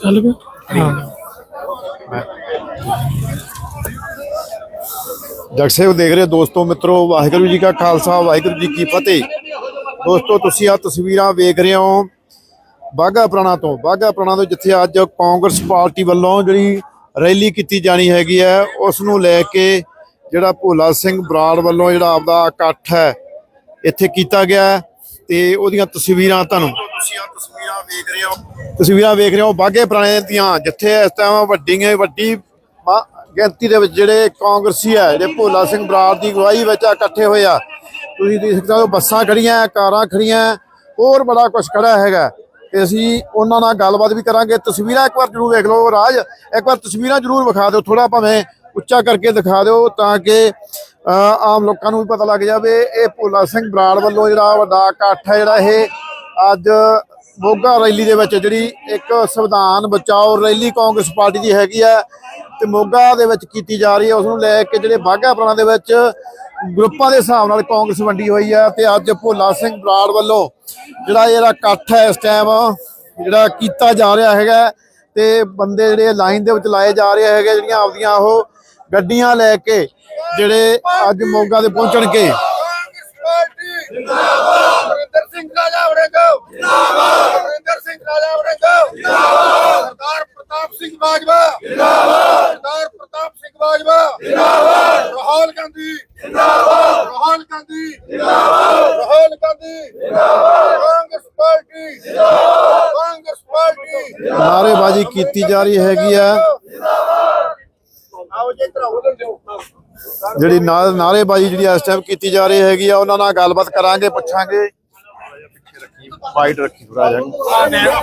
ਚੱਲ ਪਿਆ? ਹਾਂ। ਜਗਸੇਵ ਦੇਖ ਰਹੇ ਦੋਸਤੋ ਮਿੱਤਰੋ ਵਾਹਿਗੁਰੂ ਜੀ ਕਾ ਖਾਲਸਾ ਵਾਹਿਗੁਰੂ ਜੀ ਕੀ ਫਤਿਹ। ਦੋਸਤੋ ਤੁਸੀਂ ਆ ਤਸਵੀਰਾਂ ਵੇਖ ਰਹੇ ਹੋ ਬਾਗਾ ਪੁਰਾਣਾ ਤੋਂ। ਬਾਗਾ ਪੁਰਾਣਾ ਤੋਂ ਜਿੱਥੇ ਅੱਜ ਕਾਂਗਰਸ ਪਾਰਟੀ ਵੱਲੋਂ ਜਿਹੜੀ ਰੈਲੀ ਕੀਤੀ ਜਾਣੀ ਹੈਗੀ ਹੈ ਉਸ ਨੂੰ ਲੈ ਕੇ ਜਿਹੜਾ ਭੋਲਾ ਸਿੰਘ ਬਰਾੜ ਵੱਲੋਂ ਜਿਹੜਾ ਆਪਦਾ ਇਕੱਠ ਹੈ ਇੱਥੇ ਕੀਤਾ ਗਿਆ ਤੇ ਉਹਦੀਆਂ ਤਸਵੀਰਾਂ ਤੁਹਾਨੂੰ ਤੁਸੀਂ ਆ ਤਸਵੀਰਾਂ ਵੇਖ ਰਹੇ ਹੋ। ਤਸਵੀਰਾਂ ਵੇਖ ਰਹੇ ਹੋ ਬਾਗੇ ਪੁਰਾਣੇ ਦੀਆਂ ਜਿੱਥੇ ਇਸ ਟਾਈਮ ਵੱਡੀਆਂ ਵੱਡੀ ਗਿਣਤੀ ਦੇ ਵਿੱਚ ਜਿਹੜੇ ਕਾਂਗਰਸੀ ਹੈ ਜਿਹੜੇ ਭੋਲਾ ਸਿੰਘ ਬਰਾੜ ਦੀ ਅਗਵਾਈ ਵਿੱਚ ਇਕੱਠੇ ਹੋਏ ਆ। ਤੁਸੀਂ ਦੇਖ ਸਕਦੇ ਹੋ ਬੱਸਾਂ ਖੜੀਆਂ ਕਾਰਾਂ ਖੜੀਆਂ ਹੋਰ ਬੜਾ ਕੁਝ ਖੜਾ ਹੈਗਾ। ਤੇ ਅਸੀਂ ਉਹਨਾਂ ਨਾਲ ਗੱਲਬਾਤ ਵੀ ਕਰਾਂਗੇ। ਤਸਵੀਰਾਂ ਇੱਕ ਵਾਰ ਜ਼ਰੂਰ ਵੇਖ ਲਓ ਰਾਜ ਇੱਕ ਵਾਰ ਤਸਵੀਰਾਂ ਜ਼ਰੂਰ ਵਿਖਾ ਦਿਓ ਥੋੜਾ ਭਾਵੇਂ ਉੱਚਾ ਕਰਕੇ ਦਿਖਾ ਦਿਓ ਤਾਂ ਕਿ ਅ, ਆਮ ਲੋਕਾਂ ਨੂੰ ਵੀ ਪਤਾ ਲੱਗ ਜਾਵੇ। ਇਹ ਭੋਲਾ ਸਿੰਘ ਬਰਾੜ ਵੱਲੋਂ ਜਿਹੜਾ ਵੱਡਾ ਇਕੱਠ ਹੈ ਜਿਹੜਾ ਇਹ ਅੱਜ ਮੋਗਾ ਰੈਲੀ ਦੇ ਵਿੱਚ ਜਿਹੜੀ ਇੱਕ ਸੰਵਿਧਾਨ ਬਚਾਓ ਰੈਲੀ ਕਾਂਗਰਸ ਪਾਰਟੀ ਦੀ ਹੈਗੀ ਹੈ ਤੇ ਮੋਗਾ ਦੇ ਵਿੱਚ ਕੀਤੀ ਜਾ ਰਹੀ ਹੈ, ਉਸ ਨੂੰ ਲੈ ਕੇ ਜਿਹੜੇ ਬਾਘਾ ਪੁਰਾਣਾ ਦੇ ਵਿੱਚ ਗਰੁੱਪਾਂ ਦੇ ਹਿਸਾਬ ਨਾਲ ਕਾਂਗਰਸ ਵੰਡੀ ਹੋਈ ਹੈ ਤੇ ਅੱਜ ਭੋਲਾ ਸਿੰਘ ਬਰਾੜ ਵੱਲੋਂ ਜਿਹੜਾ ਇਹਦਾ ਇਕੱਠ ਹੈ ਇਸ ਟਾਈਮ ਜਿਹੜਾ ਕੀਤਾ ਜਾ ਰਿਹਾ ਹੈਗਾ ਤੇ ਬੰਦੇ ਜਿਹੜੇ ਲਾਈਨ ਦੇ ਵਿੱਚ ਲਾਏ ਜਾ ਰਹੇ ਹੈਗੇ ਜਿਹੜੀਆਂ ਆਪਦੀਆਂ ਉਹ ਗੱਡੀਆਂ ਲੈ ਕੇ ਜਿਹੜੇ ਅੱਜ ਮੋਗਾ ਦੇ ਪਹੁੰਚਣਗੇ। ਜਿੰਦਾਬਾਦ। ਅਮਰਿੰਦਰ ਸਿੰਘ ਰਾਜਾ ਵੜੇਗੋ ਜਿੰਦਾਬਾਦ। ਅਮਰਿੰਦਰ ਸਿੰਘ ਰਾਜਾ ਵੜੇਗੋ ਜਿੰਦਾਬਾਦ। ਸਰਦਾਰ ਪ੍ਰਤਾਪ ਸਿੰਘ ਬਾਜਵਾ। ਜਿੰਦਾਬਾਦ। ਸਰਦਾਰ ਪ੍ਰਤਾਪ ਸਿੰਘ ਬਾਜਵਾ। ਜਿੰਦਾਬਾਦ। ਰਾਹੁਲ ਗਾਂਧੀ। ਜਿੰਦਾਬਾਦ। ਰਾਹੁਲ ਗਾਂਧੀ। ਜਿੰਦਾਬਾਦ। ਰਾਹੁਲ ਗਾਂਧੀ। ਜਿੰਦਾਬਾਦ। ਕਾਂਗਰਸ ਪਾਰਟੀ। ਜਿੰਦਾਬਾਦ। ਕਾਂਗਰਸ ਪਾਰਟੀ। ਨਾਅਰੇਬਾਜ਼ੀ ਕੀਤੀ ਜਾ ਰਹੀ ਹੈਗੀ ਆ। ਜਿਹੜੀ ਨਾ- ਨਾਅਰੇਬਾਜ਼ੀ ਜਿਹੜੀ ਇਸ ਟਾਈਮ ਕੀਤੀ ਜਾ ਰਹੀ ਹੈਗੀ ਆ ਉਹਨਾਂ ਨਾਲ ਗੱਲਬਾਤ ਕਰਾਂਗੇ ਪੁੱਛਾਂਗੇ। ਫਾਈਟ ਰੱਖੀ ਥੋੜਾ ਜਿਹਾ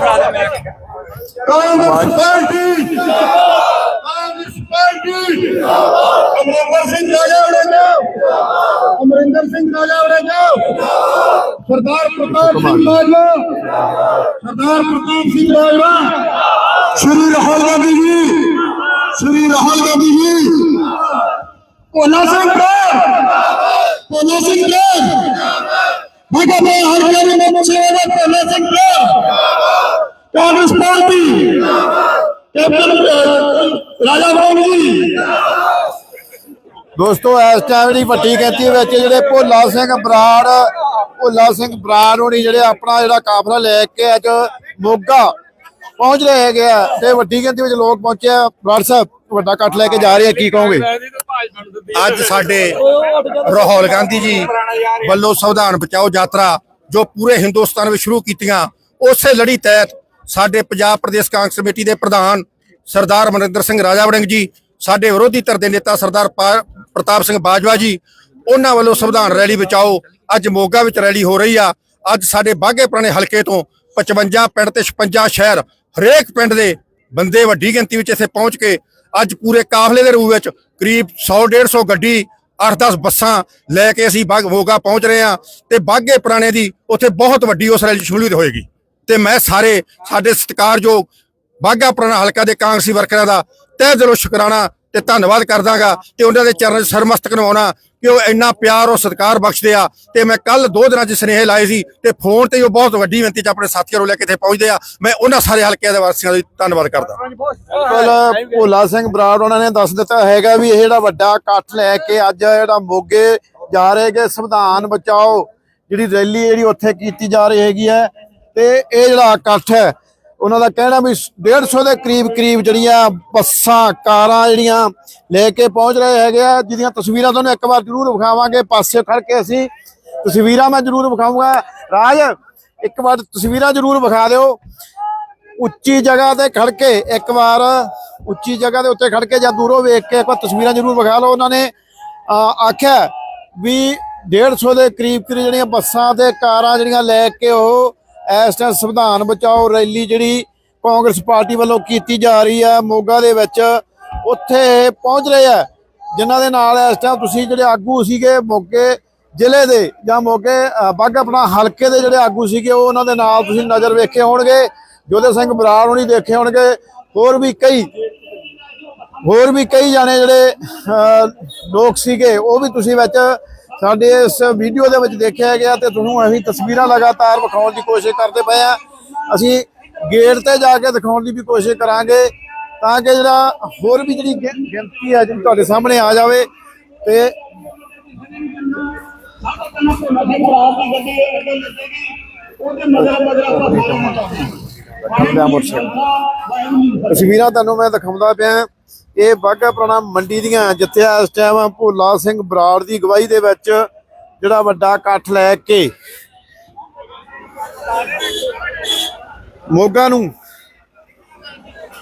ਕਾਂਗਰਸ ਪਾਰਟੀ ਕਾਂਗਰਸ ਪਾਰਟੀ। ਅਮਰਿੰਦਰ ਸਿੰਘ ਰਾਜਾ ਵੜੇਗਾ ਅਮਰਿੰਦਰ ਸਿੰਘ ਰਾਜਾ ਵੜੇਗਾ ਸਰਦਾਰ ਪ੍ਰਤਾਪ ਸਿੰਘ ਬਾਜਵਾ। ਸਰਦਾਰ ਪ੍ਰਤਾਪ ਸਿੰਘ ਬਾਜਵਾ। ਸ਼੍ਰੀ ਰਾਹੁਲ ਗਾਂਧੀ ਜੀ ਸ਼੍ਰੀ ਰਾਹੁਲ ਗਾਂਧੀ ਜੀ। ਭੋਲਾ ਸਿੰਘ ਬਰਾੜ ਭੋਲਾ ਸਿੰਘ ਬਰਾੜ ਬਾਗਾ ਮੈਂ ਹਰ ਹਰ ਮੈਂ ਮੁਸਲਮਾਨ ਭੋਲਾ ਸਿੰਘ ਬਰਾੜ ਕਾਂਗਰਸ ਪਾਰਟੀ ਕੈਪਟਨ ਰਾਜਾ ਬਾਬੂ ਜੀ ਦੋਸਤੋ ਇਸ ਟਾਈਮ ਜਿਹੜੀ ਵੱਡੀ ਗਿਣਤੀ ਵਿੱਚ ਜਿਹੜੇ ਭੋਲਾ ਸਿੰਘ ਬਰਾੜ ਭੋਲਾ ਸਿੰਘ ਬਰਾੜ ਹੋਣੀ ਜਿਹੜੇ ਆਪਣਾ ਜਿਹੜਾ ਕਾਫਲਾ ਲੈ ਕੇ ਅੱਜ ਮੋਗਾ ਪਹੁੰਚ ਰਹੇ ਹੈਗੇ ਆ ਤੇ ਵੱਡੀ ਗਿਣਤੀ ਵਿੱਚ ਲੋਕ ਪਹੁੰਚੇ ਆ ਬਰਾੜ ਸਾਹਿਬ ਵੱਡਾ ਇਕੱਠ ਲੈ ਕੇ ਜਾ ਰਹੇ ਆ ਕੀ ਕਹੋਗੇ? ਅੱਜ ਸਾਡੇ ਰਾਹੁਲ ਗਾਂਧੀ ਜੀ ਵੱਲੋਂ ਸੰਵਿਧਾਨ ਬਚਾਓ ਯਾਤਰਾ ਜੋ ਪੂਰੇ ਹਿੰਦੁਸਤਾਨ ਵਿੱਚ ਸ਼ੁਰੂ ਕੀਤੀਆਂ ਉਸੇ ਲੜੀ ਤਹਿਤ ਸਾਡੇ ਪੰਜਾਬ ਪ੍ਰਦੇਸ਼ ਕਾਂਗਰਸ ਕਮੇਟੀ ਦੇ ਪ੍ਰਧਾਨ ਸਰਦਾਰ ਮਨਿੰਦਰ ਸਿੰਘ ਰਾਜਾ ਵੜਿੰਗ ਜੀ ਸਾਡੇ ਵਿਰੋਧੀ ਧਿਰ ਦੇ ਨੇਤਾ ਸਰਦਾਰ ਪ੍ਰਤਾਪ ਸਿੰਘ ਬਾਜਵਾ ਜੀ ਉਹਨਾਂ ਵੱਲੋਂ ਸੰਵਿਧਾਨ ਰੈਲੀ ਬਚਾਓ। ਅੱਜ ਮੋਗਾ ਵਿੱਚ ਰੈਲੀ ਹੋ ਰਹੀ ਆ। ਅੱਜ ਸਾਡੇ ਬਾਗੇ ਪੁਰਾਣੇ ਹਲਕੇ ਤੋਂ 55 ਪਿੰਡ ਤੇ 56 ਸ਼ਹਿਰ ਹਰੇਕ ਪਿੰਡ ਦੇ ਬੰਦੇ ਵੱਡੀ ਗਿਣਤੀ ਵਿੱਚ ਇੱਥੇ ਪਹੁੰਚ ਕੇ ਅੱਜ ਪੂਰੇ ਕਾਫਲੇ ਦੇ ਰੂਪ ਵਿੱਚ ਕਰੀਬ 100 150 ਗੱਡੀ 8-10 ਬੱਸਾਂ ਲੈ ਕੇ ਅਸੀਂ ਬਾਗ ਮੋਗਾ ਪਹੁੰਚ ਰਹੇ ਹਾਂ ਤੇ ਬਾਗੇ ਪੁਰਾਣੇ ਦੀ ਉੱਥੇ ਬਹੁਤ ਵੱਡੀ ਉਸ ਰੈਲੀ 'ਚ ਸ਼ਮੂਲੀਅਤ ਹੋਏਗੀ। ਤੇ ਮੈਂ ਸਾਰੇ, ਸਾਡੇ ਸਤਿਕਾਰਯੋਗ ਬਾਗਾ ਪੁਰਾਣਾ ਹਲਕਾ ਦੇ ਕਾਂਗਰਸੀ ਵਰਕਰਾਂ ਦਾ ਤਹਿ ਦਿਲੋਂ ਸ਼ੁਕਰਾਨਾ ਤੇ ਧੰਨਵਾਦ ਕਰਦਾਗਾ ਤੇ ਉਹਨਾਂ ਦੇ ਚਰਨਾਂ ਸਰਮਸਤਕ ਨਵਾਉਣਾ ਕਿ ਉਹ ਇੰਨਾ ਪਿਆਰ ਔਰ ਸਤਿਕਾਰ ਬਖਸ਼ਦੇ ਆ। ਤੇ ਮੈਂ ਕੱਲ ਦੋ ਦਿਨਾਂ 'ਚ ਸੁਨੇਹੇ ਲਾਏ ਸੀ ਤੇ ਫੋਨ ਤੇ ਉਹ ਬਹੁਤ ਵੱਡੀ ਗਿਣਤੀ 'ਚ ਆਪਣੇ ਸਾਥੀਆਂ ਨੂੰ ਲੈ ਕੇ ਇੱਥੇ ਪਹੁੰਚਦੇ ਆ। ਮੈਂ ਉਹਨਾਂ ਸਾਰੇ ਹਲਕਿਆਂ ਦੇ ਵਾਸੀਆਂ ਦਾ ਧੰਨਵਾਦ ਕਰਦਾ। ਬਿਲਕੁਲ ਭੋਲਾ ਸਿੰਘ ਬਰਾੜ ਉਹਨਾਂ ਨੇ ਦੱਸ ਦਿੱਤਾ ਹੈਗਾ ਵੀ ਇਹ ਜਿਹੜਾ ਵੱਡਾ ਇਕੱਠ ਲੈ ਕੇ ਅੱਜ ਜਿਹੜਾ ਮੋਗੇ ਜਾ ਰਹੇ ਹੈਗੇ, ਸੰਵਿਧਾਨ ਬਚਾਓ, ਜਿਹੜੀ ਰੈਲੀ ਜਿਹੜੀ ਉੱਥੇ ਕੀਤੀ ਜਾ ਰਹੀ ਹੈਗੀ ਹੈ, ਤੇ ਇਹ ਜਿਹੜਾ ਇਕੱਠ ਹੈ ਉਹਨਾਂ ਦਾ ਕਹਿਣਾ ਵੀ 150 ਦੇ ਕਰੀਬ ਕਰੀਬ ਜਿਹੜੀਆਂ ਬੱਸਾਂ, ਕਾਰਾਂ ਜਿਹੜੀਆਂ ਲੈ ਕੇ ਪਹੁੰਚ ਰਹੇ ਹੈਗੇ ਆ, ਜਿਹਦੀਆਂ ਤਸਵੀਰਾਂ ਤੁਹਾਨੂੰ ਇੱਕ ਵਾਰ ਜ਼ਰੂਰ ਵਿਖਾਵਾਂਗੇ। ਪਾਸੇ ਖੜ ਕੇ ਅਸੀਂ ਤਸਵੀਰਾਂ ਮੈਂ ਜ਼ਰੂਰ ਵਿਖਾਊਂਗਾ। ਰਾਜ, ਇੱਕ ਵਾਰ ਤਸਵੀਰਾਂ ਜ਼ਰੂਰ ਵਿਖਾ ਦਿਓ। ਉੱਚੀ ਜਗ੍ਹਾ ਤੇ ਖੜ ਕੇ ਇੱਕ ਵਾਰ, ਉੱਚੀ ਜਗ੍ਹਾ ਦੇ ਉੱਤੇ ਖੜ ਕੇ ਜਾਂ ਦੂਰੋਂ ਵੇਖ ਕੇ ਇੱਕ ਵਾਰ ਤਸਵੀਰਾਂ ਜ਼ਰੂਰ ਵਿਖਾ ਲਓ ਉਹਨਾਂ ਨੇ। ਆਖਿਆ ਵੀ 150 ਦੇ ਕਰੀਬ ਕਰੀਬ ਜਿਹੜੀਆਂ ਬੱਸਾਂ ਤੇ ਕਾਰਾਂ ਜਿਹੜੀਆਂ ਲੈ ਕੇ ਉਹ ਇਸ ਟਾਈਮ ਸੰਵਿਧਾਨ ਬਚਾਓ ਰੈਲੀ ਜਿਹੜੀ ਕਾਂਗਰਸ ਪਾਰਟੀ ਵੱਲੋਂ ਕੀਤੀ ਜਾ ਰਹੀ ਹੈ ਮੋਗਾ ਦੇ ਵਿੱਚ ਉੱਥੇ ਪਹੁੰਚ ਰਹੇ ਆ ਜਿਨ੍ਹਾਂ ਦੇ ਨਾਲ ਇਸ ਟਾਈਮ ਤੁਸੀਂ ਜਿਹੜੇ ਆਗੂ ਸੀਗੇ ਮੋਗੇ ਜ਼ਿਲ੍ਹੇ ਦੇ ਜਾਂ ਮੋਗੇ ਅਹ, ਆਪਣਾ ਹਲਕੇ ਦੇ ਜਿਹੜੇ ਆਗੂ ਸੀਗੇ ਉਹ ਉਹਨਾਂ ਦੇ ਨਾਲ ਤੁਸੀਂ ਨਜ਼ਰ ਵੇਖੇ ਹੋਣਗੇ। ਜੋਧੇ ਸਿੰਘ ਬਰਾੜ ਹੋਣੀ ਦੇਖੇ ਹੋਣਗੇ। ਹੋਰ ਵੀ ਕਈ ਹੋਰ ਵੀ ਕਈ ਜਾਣੇ ਜਿਹੜੇ ਲੋਕ ਸੀਗੇ ਉਹ ਵੀ ਤੁਸੀਂ ਵਿੱਚ ਸਾਡੇ ਇਸ ਵੀਡੀਓ ਦੇ ਵਿੱਚ ਦੇਖਿਆ ਗਿਆ ਤੇ ਤੁਹਾਨੂੰ ਅਸੀਂ ਤਸਵੀਰਾਂ ਲਗਾਤਾਰ ਵਿਖਾਉਣ ਦੀ ਕੋਸ਼ਿਸ਼ ਕਰਦੇ ਪਏ ਆ ਅਸੀਂ ਗੇਟ ਤੇ ਜਾ ਕੇ ਦਿਖਾਉਣ ਦੀ ਵੀ ਕੋਸ਼ਿਸ਼ ਕਰਾਂਗੇ ਤਾਂ ਕਿ ਜਿਹੜਾ ਹੋਰ ਵੀ ਜਿਹੜੀ ਗਿਣਤੀ ਹੈ ਜਿਹੜੀ ਤੁਹਾਡੇ ਸਾਹਮਣੇ ਆ ਜਾਵੇ ਤੇ ਤਸਵੀਰਾਂ ਤੁਹਾਨੂੰ ਮੈਂ ਦਿਖਾਉਂਦਾ ਪਿਆ ਇਹ ਬਾਘਾ ਪੁਰਾਣਾ ਮੰਡੀ ਦੀਆਂ ਜਿੱਥੇ ਇਸ ਟਾਈਮ ਭੋਲਾ ਸਿੰਘ ਬਰਾੜ ਦੀ ਅਗਵਾਈ ਦੇ ਵਿੱਚ ਜਿਹੜਾ ਵੱਡਾ ਇਕੱਠ ਲੈ ਕੇ ਮੋਗਾ ਨੂੰ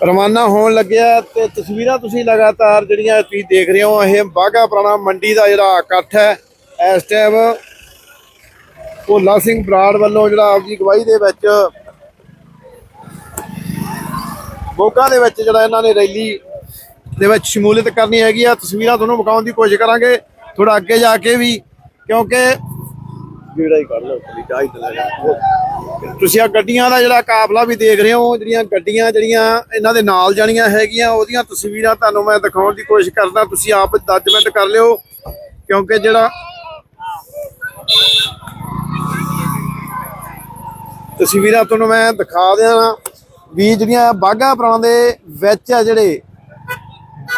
ਰਵਾਨਾ ਹੋਣ ਲੱਗਿਆ ਤੇ ਤਸਵੀਰਾਂ ਤੁਸੀਂ ਲਗਾਤਾਰ ਜਿਹੜੀਆਂ ਤੁਸੀਂ ਦੇਖ ਰਹੇ ਹੋ, ਇਹ ਬਾਘਾ ਪੁਰਾਣਾ ਮੰਡੀ ਦਾ ਜਿਹੜਾ ਇਕੱਠ ਹੈ, ਇਸ ਟਾਈਮ ਭੋਲਾ ਸਿੰਘ ਬਰਾੜ ਵੱਲੋਂ ਜਿਹੜਾ ਆਪਦੀ ਅਗਵਾਈ ਦੇ ਵਿੱਚ ਮੋਗਾ ਦੇ ਵਿੱਚ ਜਿਹੜਾ ਇਹਨਾਂ ਨੇ ਰੈਲੀ ਦੇ ਵਿੱਚ ਸ਼ਮੂਲੀਅਤ ਕਰਨੀ ਹੈਗੀ ਆ। ਤਸਵੀਰਾਂ ਤੁਹਾਨੂੰ ਵਿਖਾਉਣ ਦੀ ਕੋਸ਼ਿਸ਼ ਕਰਾਂਗੇ। ਥੋੜਾ ਅੱਗੇ ਜਾ ਕੇ ਵੀ ਕਿਉਂਕਿ ਜਿਹੜਾ ਹੀ ਕਰ ਲਓ ਜਾ ਹੀ ਤੁਸੀਂ ਆ ਗੱਡੀਆਂ ਦਾ ਜਿਹੜਾ ਕਾਫਲਾ ਵੀ ਦੇਖ ਰਹੇ ਹੋ ਜਿਹੜੀਆਂ ਗੱਡੀਆਂ ਜਿਹੜੀਆਂ ਇਹਨਾਂ ਦੇ ਨਾਲ ਜਾਣੀਆਂ ਹੈਗੀਆਂ ਉਹਦੀਆਂ ਤਸਵੀਰਾਂ ਤੁਹਾਨੂੰ ਮੈਂ ਦਿਖਾਉਣ ਦੀ ਕੋਸ਼ਿਸ਼ ਕਰਦਾ। ਤੁਸੀਂ ਆਪ ਜੱਜਮੈਂਟ ਕਰ ਲਿਓ ਕਿਉਂਕਿ ਜਿਹੜਾ ਤਸਵੀਰਾਂ ਤੁਹਾਨੂੰ ਮੈਂ ਦਿਖਾ ਦਿਆਂ ਵੀ। ਜਿਹੜੀਆਂ ਬਾਗਾ ਪੁਰਾਣਾ ਦੇ ਵਿੱਚ ਆ ਜਿਹੜੇ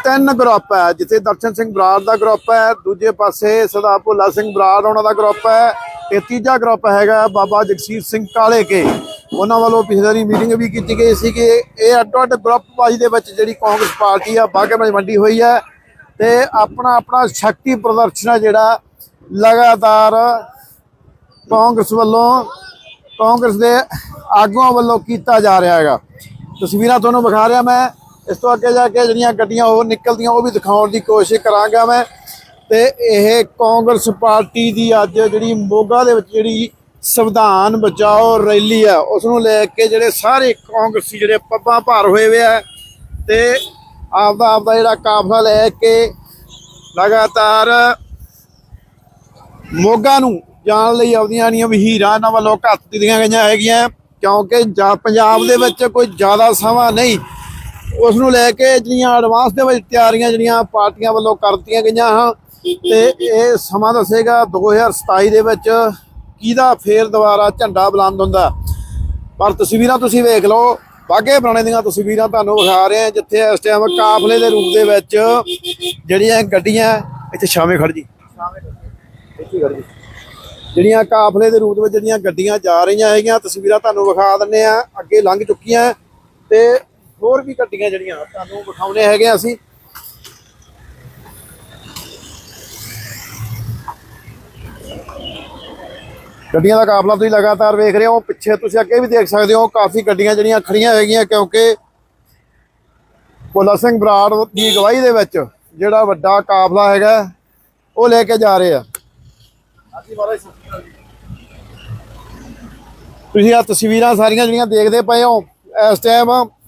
ਤਿੰਨ ਗਰੁੱਪ ਹੈ, ਜਿੱਥੇ ਦਰਸ਼ਨ ਸਿੰਘ ਬਰਾੜ ਦਾ ਗਰੁੱਪ ਹੈ, ਦੂਜੇ ਪਾਸੇ ਸਦਾ ਭੋਲਾ ਸਿੰਘ ਬਰਾੜ ਉਹਨਾਂ ਦਾ ਗਰੁੱਪ ਹੈ ਤੇ ਤੀਜਾ ਗਰੁੱਪ ਹੈਗਾ ਬਾਬਾ ਜਗਸੀਰ ਸਿੰਘ ਕਾਲੇ ਕੇ। ਉਹਨਾਂ ਵੱਲੋਂ ਪਿਛਲੀ ਦਿਨੀ ਮੀਟਿੰਗ ਵੀ ਕੀਤੀ ਗਈ ਸੀ ਕਿ ਇਹ ਅੱਡੋ ਅੱਡ ਗਰੁੱਪ ਬਾਜੀ ਦੇ ਵਿੱਚ ਜਿਹੜੀ ਕਾਂਗਰਸ ਪਾਰਟੀ ਆ ਬਾਗੇ ਵਿੱਚ ਵੰਡੀ ਹੋਈ ਹੈ ਤੇ ਆਪਣਾ ਆਪਣਾ ਸ਼ਕਤੀ ਪ੍ਰਦਰਸ਼ਨ ਹੈ ਜਿਹੜਾ ਲਗਾਤਾਰ ਕਾਂਗਰਸ ਵੱਲੋਂ ਕਾਂਗਰਸ ਦੇ ਆਗੂਆਂ ਵੱਲੋਂ ਕੀਤਾ ਜਾ ਰਿਹਾ ਹੈਗਾ। ਤਸਵੀਰਾਂ ਤੁਹਾਨੂੰ ਵਿਖਾ ਰਿਹਾ ਮੈਂ। ਇਸ ਤੋਂ ਅੱਗੇ ਜਾ ਕੇ ਜਿਹੜੀਆਂ ਗੱਡੀਆਂ ਹੋਰ ਨਿਕਲਦੀਆਂ, ਉਹ ਵੀ ਦਿਖਾਉਣ ਦੀ ਕੋਸ਼ਿਸ਼ ਕਰਾਂਗਾ ਮੈਂ। ਤੇ ਇਹ ਕਾਂਗਰਸ ਪਾਰਟੀ ਦੀ ਅੱਜ ਜਿਹੜੀ ਮੋਗਾ ਦੇ ਵਿੱਚ ਜਿਹੜੀ ਸੰਵਿਧਾਨ ਬਚਾਓ ਰੈਲੀ ਆ ਉਸ ਨੂੰ ਲੈ ਕੇ ਜਿਹੜੇ ਸਾਰੇ ਕਾਂਗਰਸੀ ਜਿਹੜੇ ਪੱਬਾਂ ਭਾਰ ਹੋਏ ਵੇ ਆ, ਤੇ ਆਪਦਾ ਆਪਦਾ ਜਿਹੜਾ ਕਾਫਲਾ ਲੈ ਕੇ ਲਗਾਤਾਰ ਮੋਗਾ ਨੂੰ ਜਾਣ ਲਈ ਆਉਂਦੀਆਂ ਨਹੀਂ ਵਹੀਰਾਂ ਇਹਨਾਂ ਵੱਲੋਂ ਘੱਟ ਦਿੱਤੀਆਂ ਗਈਆਂ ਹੈਗੀਆਂ, ਕਿਉਂਕਿ ਜਾਂ ਪੰਜਾਬ ਦੇ ਵਿੱਚ ਕੋਈ ਜ਼ਿਆਦਾ ਸਮਾਂ ਨਹੀਂ। ਉਸ ਨੂੰ ਲੈ ਕੇ ਜਿਹੜੀਆਂ ਐਡਵਾਂਸ ਦੇ ਵਿੱਚ ਤਿਆਰੀਆਂ ਜਿਹੜੀਆਂ ਪਾਰਟੀਆਂ ਵੱਲੋਂ ਕਰ ਦਿੱਤੀਆਂ ਗਈਆਂ ਹਨ ਤੇ ਇਹ ਸਮਾਂ ਦੱਸੇਗਾ 2027 ਦੇ ਵਿੱਚ ਕਿਹਦਾ ਫੇਰ ਦੁਬਾਰਾ ਝੰਡਾ ਬੁਲੰਦ ਹੁੰਦਾ। ਪਰ ਤਸਵੀਰਾਂ ਤੁਸੀਂ ਵੇਖ ਲਓ ਬਾਗੇ ਪੁਰਾਣੇ ਦੀਆਂ ਤਸਵੀਰਾਂ ਤੁਹਾਨੂੰ ਵਿਖਾ ਰਹੇ ਹਾਂ, ਜਿੱਥੇ ਇਸ ਟਾਈਮ ਕਾਫਲੇ ਦੇ ਰੂਪ ਦੇ ਵਿੱਚ ਜਿਹੜੀਆਂ ਗੱਡੀਆਂ, ਇੱਥੇ ਛਾਵੇਂ ਖੜ ਜੀ। ਖੜ ਜੀ। ਜਿਹੜੀਆਂ ਕਾਫਲੇ ਦੇ ਰੂਪ ਵਿੱਚ ਜਿਹੜੀਆਂ ਗੱਡੀਆਂ ਜਾ ਰਹੀਆਂ ਹੈਗੀਆਂ, ਤਸਵੀਰਾਂ ਤੁਹਾਨੂੰ ਵਿਖਾ ਦਿੰਨੇ ਆ ਅੱਗੇ ਲੰਘ ਚੁੱਕੀਆਂ, ਤੇ ਹੋਰ ਵੀ ਗੱਡੀਆਂ ਜਿਹੜੀਆਂ ਤੁਹਾਨੂੰ ਵਿਖਾਉਣੇ ਹੈਗੇ ਆ ਅਸੀਂ। ਗੱਡੀਆਂ ਦਾ ਕਾਫਲਾ ਤੁਸੀਂ ਲਗਾਤਾਰ ਵੇਖ ਰਹੇ ਹੋ ਪਿੱਛੇ ਤੁਸੀਂ ਅੱਗੇ ਵੀ ਦੇਖ ਸਕਦੇ ਹੋ ਕਾਫੀ ਗੱਡੀਆਂ ਜਿਹੜੀਆਂ ਖੜੀਆਂ ਹੈਗੀਆਂ ਕਿਉਂਕਿ ਭੋਲਾ ਸਿੰਘ ਬਰਾੜ ਦੀ ਅਗਵਾਈ ਦੇ ਵਿੱਚ ਜਿਹੜਾ ਵੱਡਾ ਕਾਫਲਾ ਹੈਗਾ ਉਹ ਲੈ ਕੇ ਜਾ ਰਹੇ ਆ। ਤੁਸੀਂ ਆ ਤਸਵੀਰਾਂ ਸਾਰੀਆਂ ਜਿਹੜੀਆਂ ਦੇਖਦੇ ਪਏ ਹੋ ਇਸ ਟਾਈਮ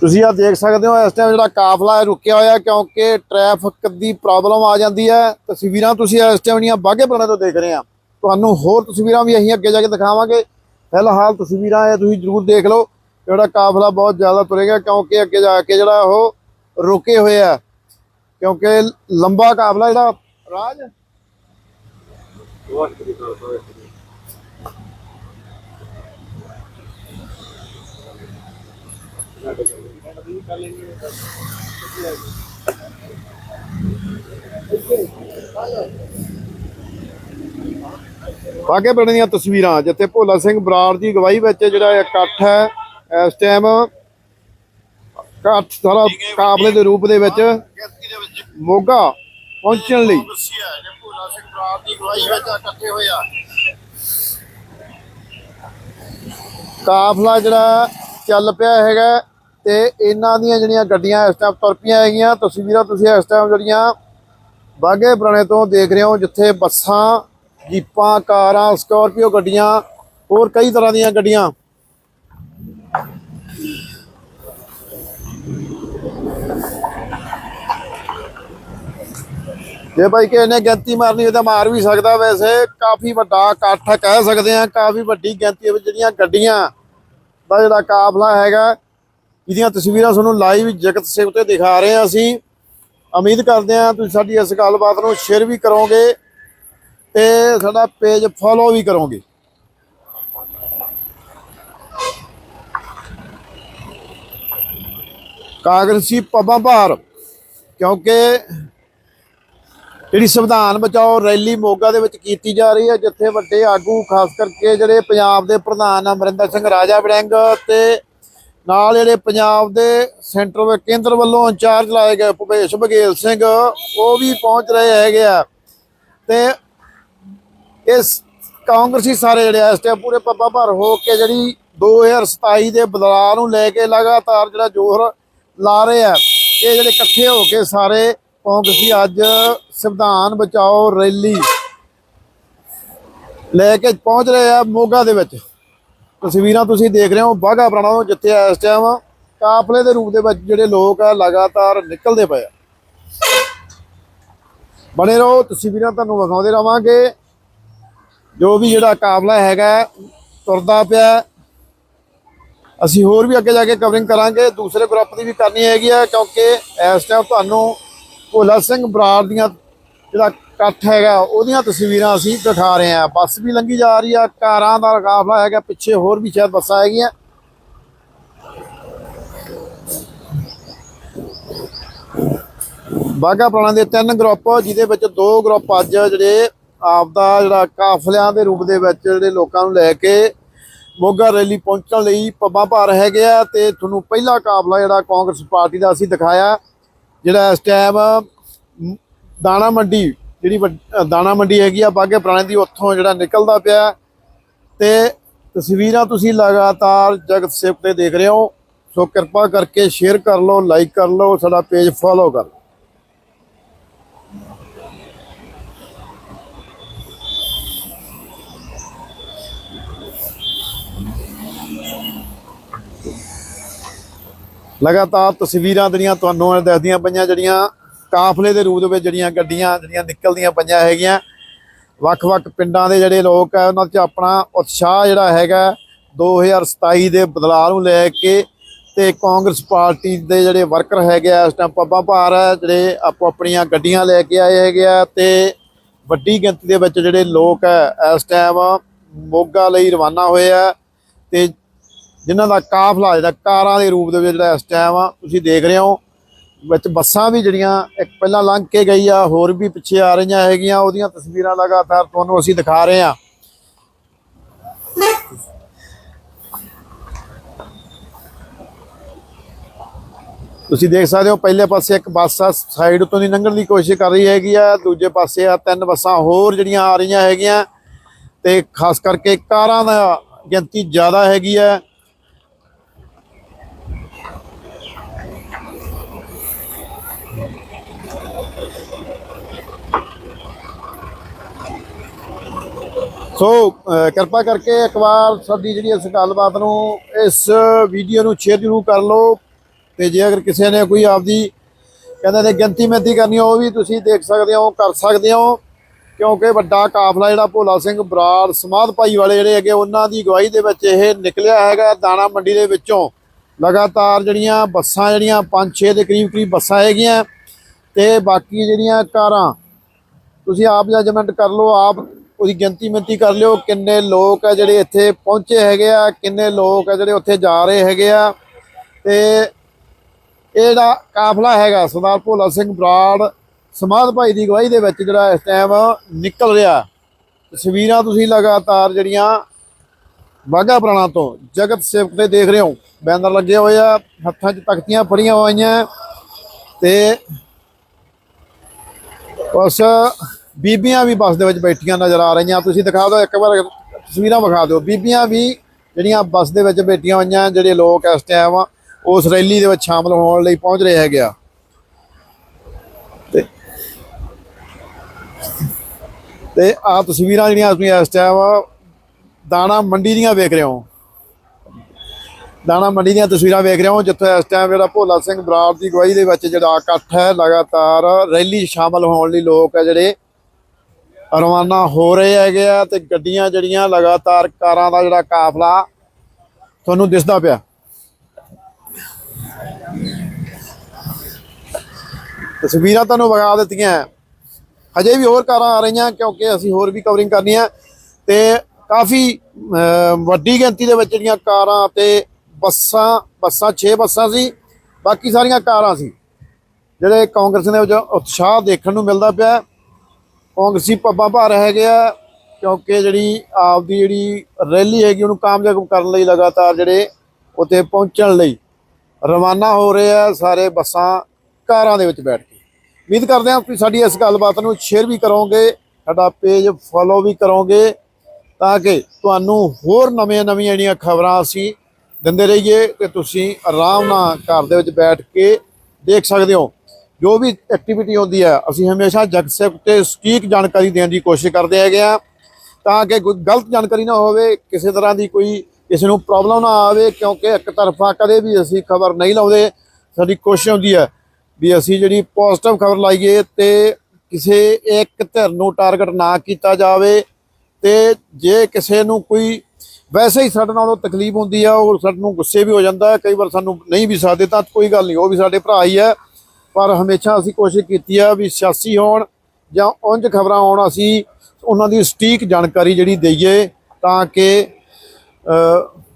ਤੁਸੀਂ ਆ ਦੇਖ ਸਕਦੇ ਹੋ ਇਸ ਟਾਈਮ ਜਿਹੜਾ ਕਾਫਲਾ ਰੁਕਿਆ ਹੋਇਆ ਕਿਉਂਕਿ ਟ੍ਰੈਫਿਕ ਦੀ ਪ੍ਰੋਬਲਮ ਆ ਜਾਂਦੀ ਹੈ। ਤਸਵੀਰਾਂ ਤੁਸੀਂ ਇਸ ਟਾਈਮ ਦੀਆਂ ਬਾਗੇ ਪੁਰਾਣੇ ਤੋਂ ਦੇਖ ਰਹੇ ਆ ਤੁਹਾਨੂੰ ਹੋਰ ਤਸਵੀਰਾਂ ਵੀ ਅਸੀਂ ਅੱਗੇ ਜਾ ਕੇ ਦਿਖਾਵਾਂਗੇ। ਫਿਲਹਾਲ ਤਸਵੀਰਾਂ ਇਹ ਤੁਸੀਂ ਜ਼ਰੂਰ ਦੇਖ ਲਓ। ਜਿਹੜਾ ਕਾਫਲਾ ਬਹੁਤ ਜ਼ਿਆਦਾ ਤੁਰੇਗਾ ਕਿਉਂਕਿ ਅੱਗੇ ਜਾ ਕੇ ਜਿਹੜਾ ਉਹ ਰੁਕੇ ਹੋਏ ਆ। ਕਿਉਂਕਿ ਲੰਬਾ ਕਾਫਲਾ ਜਿਹੜਾ, ਰਾਜ? ਬਾਗੇ ਪਿੰਡ ਦੀਆਂ ਤਸਵੀਰਾਂ, ਜਿੱਥੇ ਭੋਲਾ ਸਿੰਘ ਬਰਾੜ ਦੀ ਅਗਵਾਈ ਵਿੱਚ ਜਿਹੜਾ ਇਹ ਇਕੱਠ ਹੈ, ਇਸ ਟਾਈਮ ਇਕੱਠ ਸਾਰਾ ਕਾਬਲੇ ਦੇ ਰੂਪ ਦੇ ਵਿੱਚ ਮੋਗਾ ਪਹੁੰਚਣ ਲਈ। ਭੋਲਾ ਸਿੰਘ ਬਰਾੜ ਦੀ ਅਗਵਾਈ ਵਿੱਚ ਇਕੱਠੇ ਹੋਇਆ ਕਾਫਲਾ ਜਿਹੜਾ ਚੱਲ ਪਿਆ ਹੈਗਾ ਤੇ ਇਹਨਾਂ ਦੀਆਂ ਜਿਹੜੀਆਂ ਗੱਡੀਆਂ ਇਸ ਟਾਈਮ ਤੁਰ ਪਈਆਂ ਹੈਗੀਆਂ, ਤਸਵੀਰਾਂ ਤੁਸੀਂ ਇਸ ਟਾਈਮ ਜਿਹੜੀਆਂ ਬਾਗੇ ਪੁਰਾਣੇ ਤੋਂ ਦੇਖ ਰਹੇ ਹੋ, ਜਿੱਥੇ ਬੱਸਾਂ, ਜੀਪਾਂ, ਕਾਰਾਂ, ਸਕਾਰਪੀਓ ਗੱਡੀਆਂ ਹੋਰ ਕਈ ਤਰ੍ਹਾਂ ਦੀਆਂ ਗੱਡੀਆਂ। ਜੇ ਭਾਈ ਕਿ ਇਹਨੇ ਗਿਣਤੀ ਮਾਰਨੀ ਹੋਵੇ ਤਾਂ ਮਾਰ ਵੀ ਸਕਦਾ ਵੈਸੇ, ਕਾਫੀ ਵੱਡਾ ਇਕੱਠ ਕਹਿ ਸਕਦੇ ਆ ਕਾਫੀ ਵੱਡੀ ਗਿਣਤੀ ਵਿੱਚ ਜਿਹੜੀਆਂ ਗੱਡੀਆਂ ਦਾ ਜਿਹੜਾ ਕਾਫਲਾ ਹੈਗਾ ਇਹਦੀਆਂ ਤਸਵੀਰਾਂ ਤੁਹਾਨੂੰ ਲਾਈਵ ਜਗਤ ਸੇਵ ਤੇ ਦਿਖਾ ਰਹੇ ਹਾਂ ਅਸੀਂ। ਉਮੀਦ ਕਰਦੇ ਹਾਂ ਤੁਸੀਂ ਸਾਡੀ ਇਸ ਗੱਲਬਾਤ ਨੂੰ ਸ਼ੇਅਰ ਵੀ ਕਰੋਗੇ ਤੇ ਸਾਡਾ ਪੇਜ ਫੋਲੋ ਵੀ ਕਰੋਗੇ। ਕਾਂਗਰਸੀ ਪੱਬਾਂ ਭਾਰ, ਕਿਉਂਕਿ ਜਿਹੜੀ ਸੰਵਿਧਾਨ ਬਚਾਓ ਰੈਲੀ ਮੋਗਾ ਦੇ ਵਿੱਚ ਕੀਤੀ ਜਾ ਰਹੀ ਹੈ, ਜਿੱਥੇ ਵੱਡੇ ਆਗੂ, ਖਾਸ ਕਰਕੇ ਜਿਹੜੇ ਪੰਜਾਬ ਦੇ ਪ੍ਰਧਾਨ ਅਮਰਿੰਦਰ ਸਿੰਘ ਰਾਜਾ ਵੜਿੰਗ ਤੇ ਨਾਲ ਜਿਹੜੇ ਪੰਜਾਬ ਦੇ ਸੈਂਟਰ ਵਿੱਚ ਕੇਂਦਰ ਵੱਲੋਂ ਇੰਚਾਰਜ ਲਾਏ ਗਏ ਭੁਪੇਸ਼ ਬਘੇਲ ਸਿੰਘ, ਉਹ ਵੀ ਪਹੁੰਚ ਰਹੇ ਹੈਗੇ ਆ। ਤੇ ਇਸ ਕਾਂਗਰਸੀ ਸਾਰੇ ਜਿਹੜੇ ਇਸ ਟਾਈਮ ਪੂਰੇ ਪੱਪਾ ਭਰ ਹੋ ਕੇ ਜਿਹੜੀ 2027 ਦੇ ਬਦਲਾਅ ਨੂੰ ਲੈ ਕੇ ਲਗਾਤਾਰ ਜਿਹੜਾ ਜ਼ੋਹਰ ਲਾ ਰਹੇ ਆ, ਇਹ ਜਿਹੜੇ ਇਕੱਠੇ ਹੋ ਕੇ ਸਾਰੇ ਕਾਂਗਰਸੀ ਅੱਜ ਸੰਵਿਧਾਨ ਬਚਾਓ ਰੈਲੀ ਲੈ ਕੇ ਪਹੁੰਚ ਰਹੇ ਆ ਮੋਗਾ ਦੇ ਵਿੱਚ। ਤਸਵੀਰਾਂ ਤੁਸੀਂ ਦੇਖ ਰਹੇ ਹੋ, ਬਾਘਾ ਪੁਰਾਣਾ ਤੋਂ ਜਿੱਥੇ ਇਸ ਟਾਈਮ ਕਾਫਲੇ ਦੇ ਰੂਪ ਦੇ ਵਿੱਚ ਜਿਹੜੇ ਲੋਕ ਆ, ਲਗਾਤਾਰ ਨਿਕਲਦੇ ਪਏ ਆ। ਬਣੇ ਰਹੋ, ਤਸਵੀਰਾਂ ਤੁਹਾਨੂੰ ਵਿਖਾਉਂਦੇ ਰਵਾਂਗੇ। ਜੋ ਵੀ ਜਿਹੜਾ ਕਾਫਲਾ ਹੈਗਾ, ਤੁਰਦਾ ਪਿਆ ਅਸੀਂ ਹੋਰ ਵੀ ਅੱਗੇ ਜਾ ਕੇ ਕਵਰਿੰਗ ਕਰਾਂਗੇ। ਦੂਸਰੇ ਗਰੁੱਪ ਦੀ ਵੀ ਕਰਨੀ ਹੈਗੀ ਆ, ਕਿਉਂਕਿ ਇਸ ਟਾਈਮ ਤੁਹਾਨੂੰ ਭੋਲਾ ਸਿੰਘ ਬਰਾੜ ਦੀਆਂ ਜਿਹੜਾ ਇਕੱਠ ਹੈਗਾ, ਉਹਦੀਆਂ ਤਸਵੀਰਾਂ ਅਸੀਂ ਦਿਖਾ ਰਹੇ ਹਾਂ। ਬੱਸ ਵੀ ਲੰਘੀ ਜਾ ਰਹੀ ਆ, ਕਾਰਾਂ ਦਾ ਕਾਫਲਾ ਹੈਗਾ, ਪਿੱਛੇ ਹੋਰ ਵੀ ਸ਼ਾਇਦ ਬੱਸਾਂ ਹੈਗੀਆਂ। ਬਾਗਾ ਪੁਰਾਣਾ ਦੇ ਤਿੰਨ ਗਰੁੱਪ, ਜਿਹਦੇ ਵਿੱਚ ਦੋ ਗਰੁੱਪ ਅੱਜ ਜਿਹੜੇ ਆਪਦਾ ਜਿਹੜਾ ਕਾਫਲਿਆਂ ਦੇ ਰੂਪ ਦੇ ਵਿੱਚ ਜਿਹੜੇ ਲੋਕਾਂ ਨੂੰ ਲੈ ਕੇ ਮੋਗਾ ਰੈਲੀ ਪਹੁੰਚਣ ਲਈ ਪੱਬਾਂ ਭਾਰ ਹੈਗੇ ਆ ਤੇ ਤੁਹਾਨੂੰ ਪਹਿਲਾ ਕਾਫਲਾ ਜਿਹੜਾ ਕਾਂਗਰਸ ਪਾਰਟੀ ਦਾ ਅਸੀਂ ਦਿਖਾਇਆ, ਜਿਹੜਾ ਇਸ ਟਾਈਮ ਦਾਣਾ ਮੰਡੀ ਜਿਹੜੀ ਵੱਡ- ਦਾਣਾ ਮੰਡੀ ਹੈਗੀ ਆ ਬਾਗੇ ਪੁਰਾਣੇ ਦੀ ਉੱਥੋਂ ਜਿਹੜਾ ਨਿਕਲਦਾ ਪਿਆ ਤੇ ਤਸਵੀਰਾਂ ਤੁਸੀਂ ਲਗਾਤਾਰ ਜਗਤ ਸੇਵ ਤੇ ਦੇਖ ਰਹੇ ਹੋ। ਸੋ ਕਿਰਪਾ ਕਰਕੇ ਸ਼ੇਅਰ ਕਰ ਲਓ ਲਾਈਕ ਕਰ ਲਓ, ਸਾਡਾ ਪੇਜ ਫੋਲੋ ਕਰ ਲਗਾਤਾਰ ਤਸਵੀਰਾਂ ਜਿਹੜੀਆਂ ਤੁਹਾਨੂੰ ਦੱਸਦੀਆਂ ਪਈਆਂ, ਜਿਹੜੀਆਂ ਕਾਫਲੇ ਦੇ ਰੂਪ ਦੇ ਵਿੱਚ ਜਿਹੜੀਆਂ ਗੱਡੀਆਂ, ਜਿਹੜੀਆਂ ਨਿਕਲਦੀਆਂ ਪਈਆਂ ਹੈਗੀਆਂ। ਵੱਖ-ਵੱਖ ਪਿੰਡਾਂ ਦੇ ਜਿਹੜੇ ਲੋਕ ਆ, ਉਹਨਾਂ 'ਚ ਆਪਣਾ ਉਤਸ਼ਾਹ ਜਿਹੜਾ ਹੈਗਾ 2027 ਦੇ ਬਦਲਾਅ ਨੂੰ ਲੈ ਕੇ ਤੇ ਕਾਂਗਰਸ ਪਾਰਟੀ ਦੇ ਜਿਹੜੇ ਵਰਕਰ ਹੈਗੇ ਆ, ਇਸ ਟਾਈਮ ਪੱਬਾਂ ਭਾਰ ਆ, ਜਿਹੜੇ ਆਪੋ ਆਪਣੀਆਂ ਗੱਡੀਆਂ ਲੈ ਕੇ ਆਏ ਹੈਗੇ ਆ ਤੇ ਵੱਡੀ ਗਿਣਤੀ ਦੇ ਵਿੱਚ ਜਿਹੜੇ ਲੋਕ ਆ, ਇਸ ਟਾਈਮ ਮੋਗਾ ਲਈ ਰਵਾਨਾ ਹੋਏ ਆ ਤੇ ਜਿਨ੍ਹਾਂ ਦਾ ਕਾਫਲਾ, ਜਿਹੜਾ ਕਾਰਾਂ ਦੇ ਰੂਪ ਦੇ ਵਿੱਚ ਜਿਹੜਾ ਇਸ ਟਾਈਮ ਆ ਤੁਸੀਂ ਦੇਖ ਰਹੇ ਹੋ ਵਿੱਚ ਬੱਸਾਂ ਵੀ ਜਿਹੜੀਆਂ ਇੱਕ ਪਹਿਲਾਂ ਲੰਘ ਕੇ ਗਈ ਆ, ਹੋਰ ਵੀ ਪਿੱਛੇ ਆ ਰਹੀਆਂ ਹੈਗੀਆਂ, ਉਹਦੀਆਂ ਤਸਵੀਰਾਂ ਲਗਾਤਾਰ ਤੁਹਾਨੂੰ ਅਸੀਂ ਦਿਖਾ ਰਹੇ ਹਾਂ। ਤੁਸੀਂ ਦੇਖ ਸਕਦੇ ਹੋ, ਪਹਿਲੇ ਪਾਸੇ ਇੱਕ ਬੱਸ ਆ, ਸਾਈਡ ਤੋਂ ਦੀ ਲੰਘਣ ਦੀ ਕੋਸ਼ਿਸ਼ ਕਰ ਰਹੀ ਹੈਗੀ ਆ, ਦੂਜੇ ਪਾਸੇ ਆ ਤਿੰਨ ਬੱਸਾਂ ਹੋਰ ਜਿਹੜੀਆਂ ਆ ਰਹੀਆਂ ਹੈਗੀਆਂ ਤੇ ਖਾਸ ਕਰਕੇ ਕਾਰਾਂ ਦਾ ਗਿਣਤੀ ਜ਼ਿਆਦਾ ਹੈਗੀ ਆ। ਸੋ ਕਿਰਪਾ ਕਰਕੇ ਇੱਕ ਵਾਰ ਸਾਡੀ ਜਿਹੜੀ ਇਸ ਗੱਲਬਾਤ ਨੂੰ, ਇਸ ਵੀਡੀਓ ਨੂੰ ਸ਼ੇਅਰ ਜ਼ਰੂਰ ਕਰ ਲਓ। ਤੇ ਜੇ ਅਗਰ ਕਿਸੇ ਨੇ ਕੋਈ ਆਪਦੀ ਕਹਿੰਦੇ ਨੇ ਗਿਣਤੀ ਮਿਹਨਤੀ ਕਰਨੀ ਹੋ ਉਹ ਵੀ ਤੁਸੀਂ ਦੇਖ ਸਕਦੇ ਹੋ, ਕਰ ਸਕਦੇ ਹੋ। ਕਿਉਂਕਿ ਵੱਡਾ ਕਾਫਲਾ ਜਿਹੜਾ ਭੋਲਾ ਸਿੰਘ ਬਰਾੜ, ਸਮਾਧ ਭਾਈ ਵਾਲੇ ਜਿਹੜੇ ਹੈਗੇ, ਉਹਨਾਂ ਦੀ ਅਗਵਾਈ ਦੇ ਵਿੱਚ ਇਹ ਨਿਕਲਿਆ ਹੈਗਾ ਦਾਣਾ ਮੰਡੀ ਦੇ ਵਿੱਚੋਂ। ਲਗਾਤਾਰ ਜਿਹੜੀਆਂ ਬੱਸਾਂ ਜਿਹੜੀਆਂ 5-6 ਦੇ ਕਰੀਬ ਕਰੀਬ ਬੱਸਾਂ ਹੈਗੀਆਂ, ਤੇ ਬਾਕੀ ਜਿਹੜੀਆਂ ਕਾਰਾਂ, ਤੁਸੀਂ ਆਪ ਜਜਮੈਂਟ ਕਰ ਲਓ, ਆਪ ਉਹਦੀ ਗਿਣਤੀ ਮਿੰਤੀ ਕਰ ਲਿਓ, ਕਿੰਨੇ ਲੋਕ ਆ ਜਿਹੜੇ ਇੱਥੇ ਪਹੁੰਚੇ ਹੈਗੇ ਆ, ਕਿੰਨੇ ਲੋਕ ਆ ਜਿਹੜੇ ਉੱਥੇ ਜਾ ਰਹੇ ਹੈਗੇ ਆ। ਤੇ ਇਹ ਜਿਹੜਾ ਕਾਫਲਾ ਹੈਗਾ, ਸਰਦਾਰ ਭੋਲਾ ਸਿੰਘ ਬਰਾੜ ਸਮਾਧ ਭਾਈ ਦੀ ਅਗਵਾਈ ਦੇ ਵਿੱਚ ਜਿਹੜਾ ਇਸ ਟਾਈਮ ਨਿਕਲ ਰਿਹਾ। ਤਸਵੀਰਾਂ ਤੁਸੀਂ ਲਗਾਤਾਰ ਜਿਹੜੀਆਂ ਬਾਗਾ ਪੁਰਾਣਾ ਤੋਂ ਜਗਤ ਸੇਵਕ ਤੇ ਦੇਖ ਰਹੇ ਹੋ। ਬੈਨਰ ਲੱਗੇ ਹੋਏ ਆ, ਹੱਥਾਂ 'ਚ ਤਖਤੀਆਂ ਫੜੀਆਂ ਹੋਈਆਂ। ਤੇ ਉਸ ਬੀਬੀਆਂ ਵੀ ਬੱਸ ਦੇ ਵਿੱਚ ਬੈਠੀਆਂ ਨਜ਼ਰ ਆ ਰਹੀਆਂ। ਤੁਸੀਂ ਦਿਖਾ ਦਿਓ, ਇੱਕ ਵਾਰ ਤਸਵੀਰਾਂ ਵਿਖਾ ਦਿਓ। ਬੀਬੀਆਂ ਵੀ ਜਿਹੜੀਆਂ ਬੱਸ ਦੇ ਵਿੱਚ ਬੈਠੀਆਂ ਹੋਈਆਂ, ਜਿਹੜੇ ਲੋਕ ਇਸ ਟਾਈਮ ਉਸ ਰੈਲੀ ਦੇ ਵਿੱਚ ਸ਼ਾਮਲ ਹੋਣ ਲਈ ਪਹੁੰਚ ਰਹੇ ਹੈਗੇ ਆ। ਤੇ ਤੇ ਆ ਤਸਵੀਰਾਂ ਜਿਹੜੀਆਂ ਤੁਸੀਂ ਇਸ ਟਾਈਮ ਦਾਣਾ ਮੰਡੀ ਦੀਆਂ ਵੇਖ ਰਹੇ ਹੋ। ਦਾਣਾ ਮੰਡੀ ਦੀਆਂ ਤਸਵੀਰਾਂ ਵੇਖ ਰਹੇ ਹੋ, ਜਿੱਥੇ ਇਸ ਟਾਈਮ ਜਿਹੜਾ ਭੋਲਾ ਸਿੰਘ ਬਰਾੜ ਦੀ ਗਵਾਹੀ ਦੇ ਵਿੱਚ ਜਿਹੜਾ ਇਕੱਠ ਹੈ, ਲਗਾਤਾਰ ਰੈਲੀ 'ਚ ਸ਼ਾਮਲ ਹੋਣ ਲਈ ਲੋਕ ਹੈ ਜਿਹੜੇ ਰਵਾਨਾ ਹੋ ਰਹੇ ਹੈਗੇ ਆ ਤੇ ਗੱਡੀਆਂ ਜਿਹੜੀਆਂ ਲਗਾਤਾਰ ਕਾਰਾਂ ਦਾ ਜਿਹੜਾ ਕਾਫਲਾ ਤੁਹਾਨੂੰ ਦਿਸਦਾ ਪਿਆ। ਤਸਵੀਰਾਂ ਤੁਹਾਨੂੰ ਵਿਖਾ ਦਿੱਤੀਆਂ ਹਜੇ ਵੀ ਹੋਰ ਕਾਰਾਂ ਆ ਰਹੀਆਂ ਕਿਉਂਕਿ ਅਸੀਂ ਹੋਰ ਵੀ ਕਵਰਿੰਗ ਕਰਨੀ ਹੈ ਤੇ ਕਾਫੀ ਵੱਡੀ ਗਿਣਤੀ ਦੇ ਵਿੱਚ ਜਿਹੜੀਆਂ ਕਾਰਾਂ ਤੇ ਬੱਸਾਂ ਬੱਸਾਂ 6 ਬੱਸਾਂ ਸੀ, ਬਾਕੀ ਸਾਰੀਆਂ ਕਾਰਾਂ ਸੀ। ਜਿਹੜੇ ਕਾਂਗਰਸ ਦੇ ਵਿੱਚ ਉਤਸ਼ਾਹ ਦੇਖਣ ਨੂੰ ਮਿਲਦਾ ਪਿਆ ਕਾਂਗਰਸੀ ਪੱਬਾਂ ਭਾਰ ਹੈਗੇ ਆ ਕਿਉਂਕਿ ਜਿਹੜੀ ਆਪ ਦੀ ਜਿਹੜੀ ਰੈਲੀ ਹੈਗੀ ਉਹਨੂੰ ਕਾਮਯਾਬ ਕਰਨ ਲਈ ਲਗਾਤਾਰ ਜਿਹੜੇ ਉੱਥੇ ਪਹੁੰਚਣ ਲਈ ਰਵਾਨਾ ਹੋ ਰਹੇ ਆ, ਸਾਰੇ ਬੱਸਾਂ ਕਾਰਾਂ ਦੇ ਵਿੱਚ ਬੈਠ ਕੇ। ਉਮੀਦ ਕਰਦੇ ਹਾਂ ਕਿ ਸਾਡੀ ਇਸ ਗੱਲਬਾਤ ਨੂੰ ਸ਼ੇਅਰ ਵੀ ਕਰੋਗੇ, ਸਾਡਾ ਪੇਜ ਫੋਲੋ ਵੀ ਕਰੋਗੇ ਤਾਂ ਕਿ ਤੁਹਾਨੂੰ ਹੋਰ ਨਵੀਆਂ ਨਵੀਆਂ ਜਿਹੜੀਆਂ ਖਬਰਾਂ ਅਸੀਂ ਦਿੰਦੇ ਰਹੀਏ ਤੇ ਤੁਸੀਂ ਆਰਾਮ ਨਾਲ ਘਰ ਦੇ ਵਿੱਚ ਬੈਠ ਕੇ ਦੇਖ ਸਕਦੇ ਹੋ। ਜੋ ਵੀ ਐਕਟੀਵਿਟੀ ਹੁੰਦੀ ਹੈ, ਅਸੀਂ ਹਮੇਸ਼ਾ ਜਗਸੇਵ ਤੇ ਸਟੀਕ ਜਾਣਕਾਰੀ ਦੇਣ ਦੀ ਕੋਸ਼ਿਸ਼ ਕਰਦੇ ਹੈਗੇ ਆ ਤਾਂ ਕਿ ਕੋਈ ਗਲਤ ਜਾਣਕਾਰੀ ਨਾ ਹੋਵੇ, ਕਿਸੇ ਤਰ੍ਹਾਂ ਦੀ ਕੋਈ ਕਿਸੇ ਨੂੰ ਪ੍ਰੋਬਲਮ ਨਾ ਆਵੇ, ਕਿਉਂਕਿ ਇੱਕ ਤਰਫਾ ਕਦੇ ਵੀ ਅਸੀਂ ਖਬਰ ਨਹੀਂ ਲਾਉਂਦੇ, ਸਾਡੀ ਕੋਸ਼ਿਸ਼ ਹੁੰਦੀ ਹੈ ਵੀ ਅਸੀਂ ਜਿਹੜੀ ਪੋਜ਼ਿਟਿਵ ਖਬਰ ਲਾਈਏ ਤੇ ਕਿਸੇ ਇੱਕ ਧਿਰ ਨੂੰ ਟਾਰਗੇਟ ਨਾ ਕੀਤਾ ਜਾਵੇ ਤੇ ਜੇ ਕਿਸੇ ਨੂੰ ਕੋਈ ਵੈਸੇ ਹੀ ਸਾਡੇ ਨਾਲੋਂ ਤਕਲੀਫ ਹੁੰਦੀ ਆ, ਉਹ ਸਾਡੇ ਨੂੰ ਗੁੱਸੇ ਵੀ ਹੋ ਜਾਂਦਾ, ਕਈ ਵਾਰ ਸਾਨੂੰ ਨਹੀਂ ਵੀ ਸਕਦੇ, ਤਾਂ ਕੋਈ ਗੱਲ ਨਹੀਂ, ਉਹ ਵੀ ਸਾਡੇ ਭਰਾ ਹੀ ਹੈ ਪਰ ਹਮੇਸ਼ਾ ਅਸੀਂ ਕੋਸ਼ਿਸ਼ ਕੀਤੀ ਆ ਵੀ ਸਿਆਸੀ ਹੋਣ ਜਾਂ ਉਂਝ ਖਬਰਾਂ ਆਉਣ, ਅਸੀਂ ਉਹਨਾਂ ਦੀ ਸਟੀਕ ਜਾਣਕਾਰੀ ਜਿਹੜੀ ਦਈਏ ਤਾਂ ਕਿ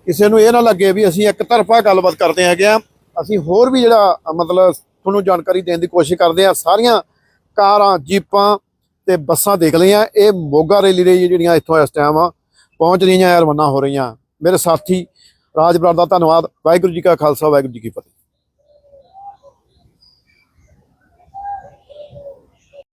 ਕਿਸੇ ਨੂੰ ਇਹ ਨਾ ਲੱਗੇ ਵੀ ਅਸੀਂ ਇੱਕ ਤਰਫਾ ਗੱਲਬਾਤ ਕਰਦੇ ਹੈਗੇ ਆ। ਅਸੀਂ ਹੋਰ ਵੀ ਜਿਹੜਾ, ਮਤਲਬ ਤੁਹਾਨੂੰ ਜਾਣਕਾਰੀ ਦੇਣ ਦੀ ਕੋਸ਼ਿਸ਼ ਕਰਦੇ ਆ, ਸਾਰੀਆਂ ਕਾਰਾਂ, ਜੀਪਾਂ ਤੇ ਬੱਸਾਂ ਦੇਖ ਲਈਆਂ। ਇਹ ਮੋਗਾ ਰੈਲੀ ਲਈ ਜਿਹੜੀਆਂ ਇੱਥੋਂ ਇਸ ਟਾਈਮ ਪਹੁੰਚ ਰਹੀਆਂ ਰਵਾਨਾ ਹੋ ਰਹੀਆਂ। ਮੇਰੇ ਸਾਥੀ ਰਾਜ ਬਰਾੜ ਦਾ ਧੰਨਵਾਦ। ਵਾਹਿਗੁਰੂ ਜੀ ਕਾ ਖਾਲਸਾ, ਵਾਹਿਗੁਰੂ ਜੀ ਕੀ ਫਤਿਹ।